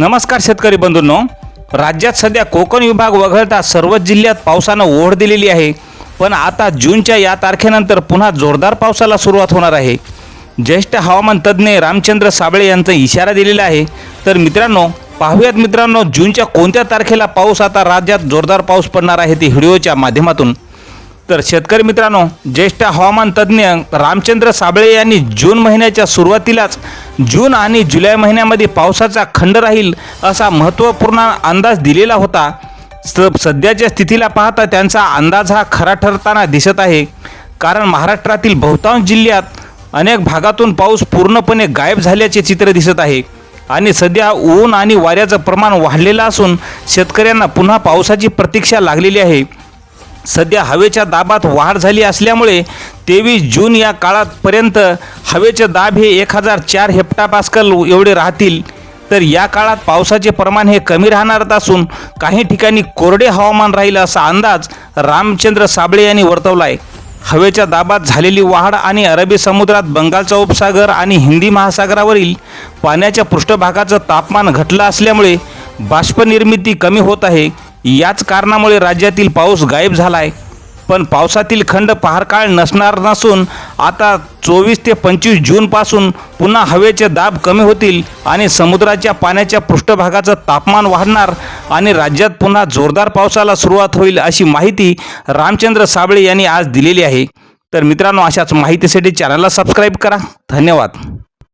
नमस्कार शेतकरी बंधूंनो. राज्यात सध्या कोकण विभाग वगळता सर्वच जिल्ह्यात पावसानं ओढ दिलेली आहे. पण आता जूनच्या या तारखेनंतर पुन्हा जोरदार पावसाला सुरुवात होणार आहे. ज्येष्ठ हवामान तज्ज्ञ रामचंद्र साबळे यांचा इशारा दिलेला आहे. तर मित्रांनो पाहूयात मित्रांनो जूनच्या कोणत्या तारखेला पाऊस आता राज्यात जोरदार पाऊस पडणार आहे ते व्हिडिओच्या माध्यमातून. तर शेतकरी मित्रांनो ज्येष्ठ हवामान तज्ज्ञ रामचंद्र साबळे यांनी जून महिन्याच्या सुरुवातीलाच जून आणि जुलै महिन्यामध्ये पावसाचा खंड राहील असा महत्त्वपूर्ण अंदाज दिलेला होता. स सध्याच्या स्थितीला पाहता त्यांचा अंदाज हा खरा ठरताना दिसत आहे. कारण महाराष्ट्रातील बहुतांश जिल्ह्यात अनेक भागातून पाऊस पूर्णपणे गायब झाल्याचे चित्र दिसत आहे आणि सध्या ऊन आणि वाऱ्याचं प्रमाण वाढलेलं असून शेतकऱ्यांना पुन्हा पावसाची प्रतीक्षा लागलेली आहे. सध्या हवेच्या दाबात वाढ झाली असल्यामुळे तेवीस जून या काळापर्यंत हवेचे दाब हे एक हजार चार हेप्टापास्कल एवढे राहतील. तर या काळात पावसाचे प्रमाण हे कमी राहणार असून काही ठिकाणी कोरडे हवामान राहील असा अंदाज रामचंद्र साबळे यांनी वर्तवला आहे हवेच्या दाबात झालेली वाढ आणि अरबी समुद्रात बंगालचा उपसागर आणि हिंदी महासागरावरील पाण्याच्या पृष्ठभागाचं तापमान घटलं असल्यामुळे बाष्पनिर्मिती कमी होत आहे. याच कारणामुळे राज्यातील पाऊस गायब झाला आहे पण पावसातील खंड फार काळ नसणार नसून आता चोवीस ते पंचवीस जूनपासून पुन्हा हवेचे दाब कमी होतील आणि समुद्राच्या पाण्याच्या पृष्ठभागाचं तापमान वाढणार आणि राज्यात पुन्हा जोरदार पावसाला सुरुवात होईल अशी माहिती रामचंद्र साबळे यांनी आज दिलेली आहे. तर मित्रांनो अशाच माहितीसाठी चॅनलला सबस्क्राईब करा. धन्यवाद.